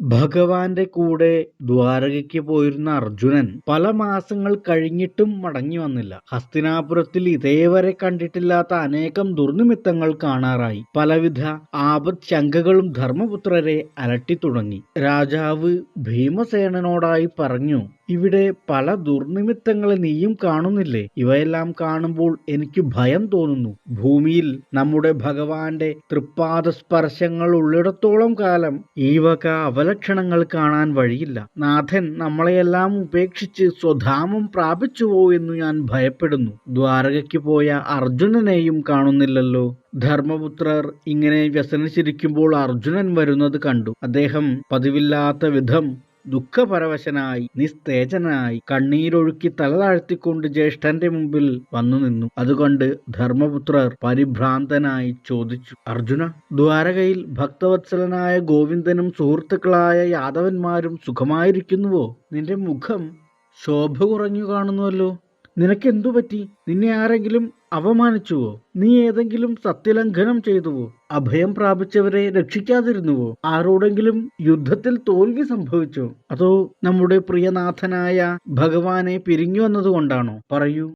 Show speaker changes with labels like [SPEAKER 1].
[SPEAKER 1] ഭഗവാന്റെ കൂടെ ദ്വാരകയ്ക്ക് പോയിരുന്ന അർജുനൻ പല മാസങ്ങൾ കഴിഞ്ഞിട്ടും മടങ്ങി വന്നില്ല. ഹസ്തിനാപുരത്തിൽ ഇതേവരെ കണ്ടിട്ടില്ലാത്ത അനേകം ദുർനിമിത്തങ്ങൾ കാണാറായി. പലവിധ ആപത് ശങ്കകളും ധർമ്മപുത്രരെ അലട്ടിത്തുടങ്ങി. രാജാവ് ഭീമസേനനോടായി പറഞ്ഞു ഇവിടെ പല ദുർനിമിത്തങ്ങളെ നീയും കാണുന്നില്ലേ? ഇവയെല്ലാം കാണുമ്പോൾ എനിക്ക് ഭയം തോന്നുന്നു. ഭൂമിയിൽ നമ്മുടെ ഭഗവാന്റെ തൃപ്പാദ സ്പർശങ്ങൾ ഉള്ളിടത്തോളം കാലം ഈ വക അവലക്ഷണങ്ങൾ കാണാൻ വഴിയില്ല. നാഥൻ നമ്മളെയെല്ലാം ഉപേക്ഷിച്ച് സ്വധാമം പ്രാപിച്ചുവോ എന്ന് ഞാൻ ഭയപ്പെടുന്നു. ദ്വാരകയ്ക്ക് പോയ അർജുനനെയും കാണുന്നില്ലല്ലോ. ധർമ്മപുത്രർ ഇങ്ങനെ വ്യസനിച്ചിരിക്കുമ്പോൾ അർജുനൻ വരുന്നത് കണ്ടു. അദ്ദേഹം പതിവില്ലാത്ത വിധം ദുഃഖപരവശനായി നിസ്തേജനായി കണ്ണീരൊഴുക്കി തല താഴ്ത്തിക്കൊണ്ട് ജ്യേഷ്ഠന്റെ മുമ്പിൽ വന്നു നിന്നു. അതുകൊണ്ട് ധർമ്മപുത്രർ പരിഭ്രാന്തനായി ചോദിച്ചു അർജുന ദ്വാരകയിൽ ഭക്തവത്സലനായ ഗോവിന്ദനും സുഹൃത്തുക്കളായ യാദവന്മാരും സുഖമായിരിക്കുന്നുവോ? നിന്റെ മുഖം ശോഭ കുറഞ്ഞു കാണുന്നുവല്ലോ. നിനക്കെന്തു പറ്റി? നിന്നെ ആരെങ്കിലും അവമാനിച്ചുവോ? നീ ഏതെങ്കിലും സത്യലംഘനം ചെയ്തുവോ? അഭയം പ്രാപിച്ചവരെ രക്ഷിക്കാതിരുന്നുവോ? ആരോടെങ്കിലും യുദ്ധത്തിൽ തോൽവി സംഭവിച്ചോ? അതോ നമ്മുടെ പ്രിയനാഥനായ ഭഗവാനെ പിരിഞ്ഞു വന്നതുകൊണ്ടാണോ? പറയൂ.